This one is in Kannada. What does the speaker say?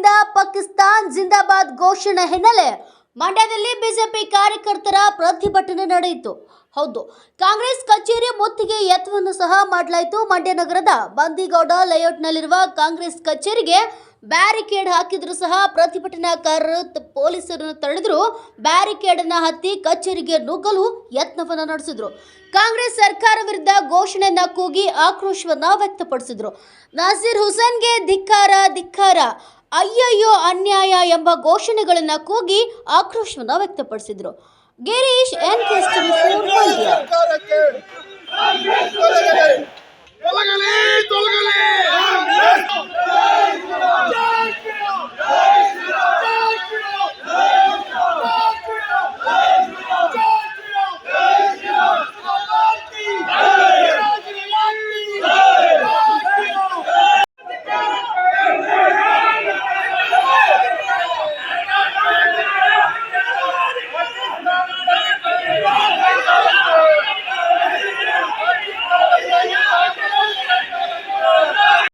ಕಡೆಯಿಂದ ಪಾಕಿಸ್ತಾನ್ ಜಿಂದಾಬಾದ್ ಘೋಷಣೆ ಹಿನ್ನೆಲೆ ಮಂಡ್ಯದಲ್ಲಿ ಬಿಜೆಪಿ ಕಾರ್ಯಕರ್ತರ ಪ್ರತಿಭಟನೆ ನಡೆಯಿತು. ಹೌದು, ಕಾಂಗ್ರೆಸ್ ಕಚೇರಿ ಮುತ್ತಿಗೆ ಯತ್ನವನ್ನು ಸಹ ಮಾಡಲಾಯಿತು. ಮಂಡ್ಯ ನಗರದ ಬಂದಿಗೌಡ ಲೇಔಟ್ನಲ್ಲಿರುವ ಕಾಂಗ್ರೆಸ್ ಕಚೇರಿಗೆ ಬ್ಯಾರಿಕೇಡ್ ಹಾಕಿದ್ರು ಸಹ ಪ್ರತಿಭಟನಾಕಾರರು ಪೊಲೀಸರನ್ನು ತಡೆದ್ರು ಬ್ಯಾರಿಕೇಡ್ ಅನ್ನ ಹತ್ತಿ ಕಚೇರಿಗೆ ನುಗ್ಗಲು ಯತ್ನವನ್ನು ನಡೆಸಿದ್ರು. ಕಾಂಗ್ರೆಸ್ ಸರ್ಕಾರ ವಿರುದ್ಧ ಘೋಷಣೆಯನ್ನ ಕೂಗಿ ಆಕ್ರೋಶವನ್ನ ವ್ಯಕ್ತಪಡಿಸಿದ್ರು. ನಾಸೀರ್ ಹುಸೇನ್ಗೆ ಧಿಕ್ಕಾರ ಧಿಕ್ಕಾರ. ಅಯ್ಯಯ್ಯೋ ಅನ್ಯಾಯ ಎಂಬ ಘೋಷಣೆಗಳನ್ನು ಕೂಗಿ ಆಕ್ರೋಶವನ್ನು ವ್ಯಕ್ತಪಡಿಸಿದ್ರು. ಗಿರೀಶ್ ಎನ್